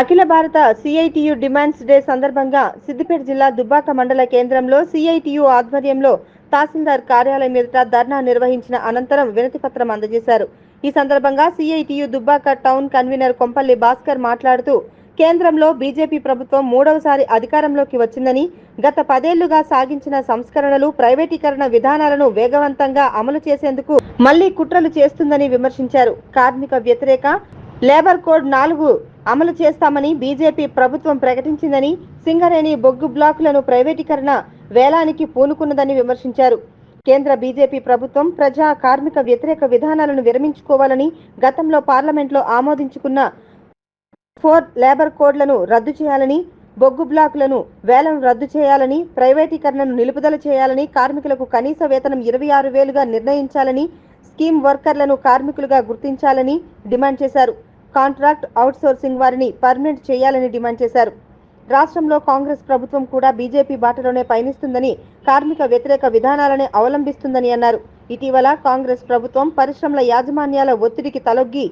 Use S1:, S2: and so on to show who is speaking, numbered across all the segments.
S1: అఖిల భారత CITU demands day సందర్భంగా సిద్దిపేట జిల్లా దుబ్బాక మండల కేంద్రంలో సిఐటియు ఆధ్వర్యంలో తహసీల్దార్ కార్యాలయం ఎదుట ధర్నా నిర్వహించిన అనంతరం వినతి పత్రం అందజేశారు. ఈ సందర్భంగా CITU Dubbaka town convener Kompalli Bhaskar మాట్లాడుతూ కేంద్రంలో బీజేపీ ప్రభుత్వం మూడవసారి అధికారంలోకి వచ్చిందని గత పదేళ్ళుగా సాగించిన సంస్కరణలు ప్రైవేటీకరణ విధానాలను వేగవంతంగా అమలు చేసేందుకు మళ్ళీ కుట్రలు చేస్తుందని విమర్శించారు. కార్మిక వ్యతిరేక లేబర్ కోడ్ నాలుగు అమలు చేస్తామని బీజేపీ ప్రభుత్వం ప్రకటించిందని సింగరేణి బొగ్గు బ్లాకులను ప్రైవేటీకరణ వేలానికి పూనుకున్నదని విమర్శించారు. కేంద్ర బీజేపీ ప్రభుత్వం ప్రజా కార్మిక వ్యతిరేక విధానాలను విరమించుకోవాలని గతంలో పార్లమెంట్లో ఆమోదించుకున్న ఫోర్ లేబర్ కోడ్లను రద్దు చేయాలని బొగ్గు బ్లాకులను వేలం రద్దు చేయాలని ప్రైవేటీకరణను నిలుపుదల చేయాలని కార్మికులకు కనీస వేతనం ఇరవై ఆరు వేలుగా నిర్ణయించాలని స్కీమ్ వర్కర్లను కార్మికులుగా గుర్తించాలని డిమాండ్ చేశారు. కాంట్రాక్ట్ అవుట్సోర్సింగ్ వారిని పర్మనెంట్ చేయాలని డిమాండ్ చేశారు. రాష్ట్రంలో కాంగ్రెస్ ప్రభుత్వం కూడా బీజేపీ బాటలోనే పయనిస్తుందని కార్మిక వ్యతిరేక విధానాలనే అవలంబిస్తుందని అన్నారు. ఇటీవల కాంగ్రెస్ ప్రభుత్వం పరిశ్రమల యాజమాన్యాల ఒత్తిడికి తలొగ్గి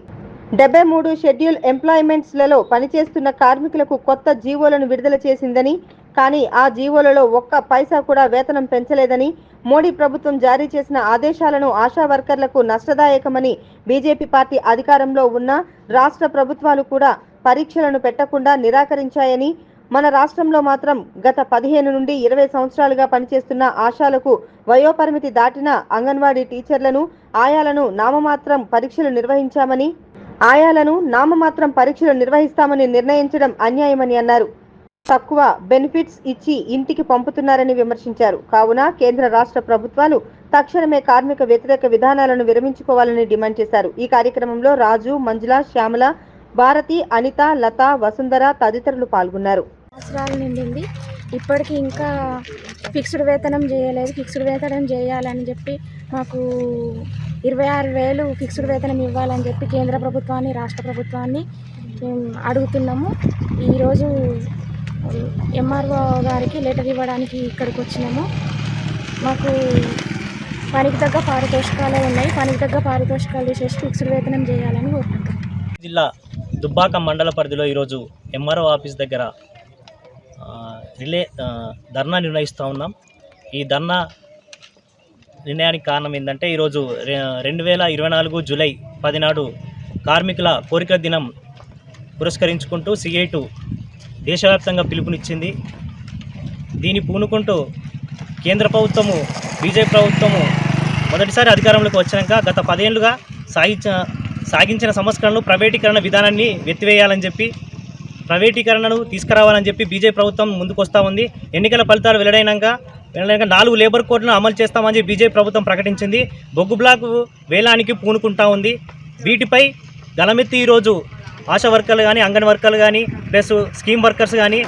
S1: డెబ్బై మూడు షెడ్యూల్ ఎంప్లాయ్మెంట్స్లలో పనిచేస్తున్న కార్మికులకు కొత్త జీవోలను విడుదల చేసిందని కానీ ఆ జీవోలలో ఒక్క పైసా కూడా వేతనం పెంచలేదని మోడీ ప్రభుత్వం జారీ చేసిన ఆదేశాలను ఆశా వర్కర్లకు నష్టదాయకమని బీజేపీ పార్టీ అధికారంలో ఉన్న రాష్ట్ర ప్రభుత్వాలు కూడా పరీక్షలను పెట్టకుండా నిరాకరించాయని మన రాష్ట్రంలో మాత్రం గత పదిహేను నుండి ఇరవై సంవత్సరాలుగా పనిచేస్తున్న ఆశాలకు వయోపరిమితి దాటిన అంగన్వాడీ టీచర్లను ఆయాలను నామమాత్రం పరీక్షలు నిర్వహించామని ఆయాలను నామమాత్రం పరీక్షలు నిర్వహిస్తామని నిర్ణయించడం అన్యాయమని అన్నారు. తక్కువ బెనిఫిట్స్ ఇచ్చి ఇంటికి పంపుతున్నారని విమర్శించారు. కావున కేంద్ర రాష్ట్ర ప్రభుత్వాలు తక్షణమే కార్మిక వ్యతిరేక విధానాలను విరమించుకోవాలని డిమాండ్ చేశారు. ఈ కార్యక్రమంలో రాజు మంజుల శ్యామల భారతి అనిత లత వసుంధర తదితరులు పాల్గొన్నారు.
S2: నిండింది. ఇప్పటికీ ఇంకా ఫిక్స్డ్ వేతనం చేయలేదు. ఫిక్స్డ్ వేతనం చేయాలని చెప్పి మాకు ఇరవై ఆరు వేలు ఫిక్స్డ్ వేతనం ఇవ్వాలని చెప్పి కేంద్ర ప్రభుత్వాన్ని రాష్ట్ర ప్రభుత్వాన్ని అడుగుతున్నాము. ఈరోజు ఎంఆర్ఓ గారికి లెటర్ ఇవ్వడానికి ఇక్కడికి వచ్చినాము. మాకు పనికి తగ్గ పారితోషికాలే ఉన్నాయి. పనికి తగ్గ పారితోషికాలు తీసేసి ఫిక్స్డ్ వేతనం చేయాలని కోరుకుంటున్నాం.
S3: జిల్లా దుబ్బాక మండల పరిధిలో ఈరోజు ఎంఆర్ఓ ఆఫీస్ దగ్గర రిలే ధర్నా నిర్ణయిస్తూ ఉన్నాం. ఈ ధర్నా నిర్ణయానికి కారణం ఏంటంటే ఈరోజు రెండు వేల ఇరవై నాలుగు జూలై పదినాడు కార్మికుల కోరిక దినం పురస్కరించుకుంటూ సిఐటు దేశవ్యాప్తంగా పిలుపునిచ్చింది. దీన్ని పూనుకుంటూ కేంద్ర ప్రభుత్వము బీజేపీ ప్రభుత్వము మొదటిసారి అధికారంలోకి వచ్చినాక గత పదేళ్ళుగా సాగించ సాగించిన సంస్కరణలు ప్రైవేటీకరణ విధానాన్ని వెత్తివేయాలని చెప్పి ప్రైవేటీకరణను తీసుకురావాలని చెప్పి బీజేపీ ప్రభుత్వం ముందుకు వస్తూ ఉంది. ఎన్నికల ఫలితాలు వెల్లడైనాక వెల్లడైనాక నాలుగు లేబర్ కోడ్లను అమలు చేస్తామని బీజేపీ ప్రభుత్వం ప్రకటించింది. బొగ్గు బ్లాక్ వేలానికి పూనుకుంటా ఉంది. వీటిపై గలమెత్తి ఈరోజు ఆశా వర్కర్లు కానీ అంగన్ వర్కర్లు కానీ ప్లస్ స్కీమ్ వర్కర్స్ కానీ